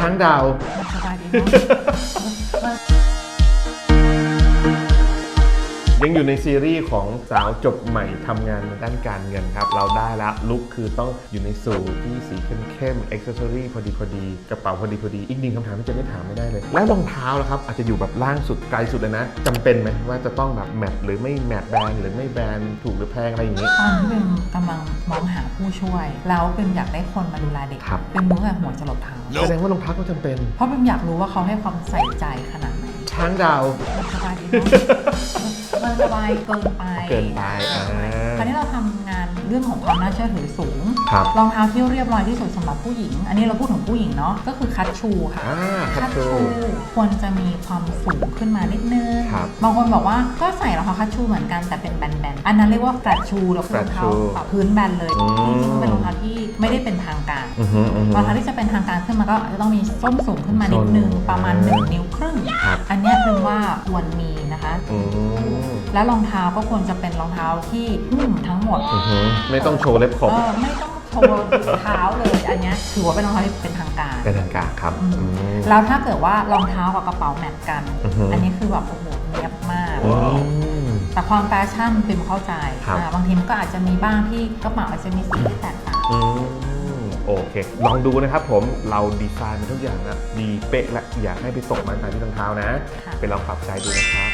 ช้างดาว สบายดีเนาะ ยังอยู่ในซีรีส์ของสาวจบใหม่ทำงานในด้านการเงินครับ เราได้ละลุคคือต้องอยู่ในสูทที่สีเข้มๆอ็อกเซอรี่พอดีพอดีกระเป๋าพอดีพอดีอีกหนึ่งคำถามที่จะไม่ถามไม่ได้เลย แล้วรองเท้าล่ะครับอาจจะอยู่แบบล่างสุดไกลสุดเลยนะจำเป็นไหมว่าจะต้องแบบแมทหรือไม่แมทแบรนด์หรือไม่แบรนด์ถูกหรือแพงอะไรอย่างนี้ ตอนที่เป็นกำลังมองหาผู้ช่วย แล้วเป็นอยากได้คนมาดูแลเด็ก ครับ เป็นรู้แต่หัวจรดเท้าแสดงว่ารองเท้าก็จำเป็น เพราะเป็นอยากรู้ว่าเขาให้ความใส่ใจขนาดไหนช้างดาวมันสบายดีเนาะ มันสบายเกินไปเกินไปอ่า คราวนี้เราทำงานเรื่องของความน่าเชื่อถือสูง ครับรองเท้าที่เรียบร้อยที่สุดสำหรับผู้หญิง อันนี้เราพูดถึงผู้หญิงเนาะ ก็คือคัตชูค่ะ อ่าคัตชู ควรจะมีความสูงขึ้นมานิดนึง ครับบางคนบอกว่าก็ใส่รองเท้าคัตชูเหมือนกันแต่เป็นแบนๆ อันนั้นเรียกว่าแฟลตชูเราคือรองเท้า flat shoe แบบพื้นแบนเลยอืม จริงๆมันเป็นรองเท้าที่ไม่ได้เป็นทางการ อือฮึอือฮึ รองเท้าที่จะเป็นทางการขึ้นมาก็จะต้องมีส้นสูงขึ้นมานิดนึงส้นประมาณอ่า1นิ้วครึ่ง ครับ อันเนี้ยคือว่าควรมีนะคะ อืม แล้วรองเท้าก็ควรจะเป็นรองเท้าที่หุ้มทั้งหมดอือฮึไม่ต้องโชว์เล็บขบเออไม่ต้องโชว์เท้าเลยอันเนี้ยถือว่าเป็นรองเท้าที่เป็นทางการ เป็นทางการครับอืม อืม แล้วถ้าเกิดว่ารองเท้ากับกระเป๋าแมทกัน อือฮึ อันนี้คือแบบโอ้โหเนียบมาก อืม แต่ความแฟชั่นเป็นเข้าใจครับ อ่าบางทีมันก็อาจจะมีบ้างที่กระเป๋าอาจจะมีสีที่แตกต่าง อืมโอเค ลองดูนะครับผมเราดีไซน์มาทุกอย่างนะดีเป๊ะและอยากให้ไปตกมาตามที่รองเท้านะ ค่ะ ไปลองปรับใจดูนะครับ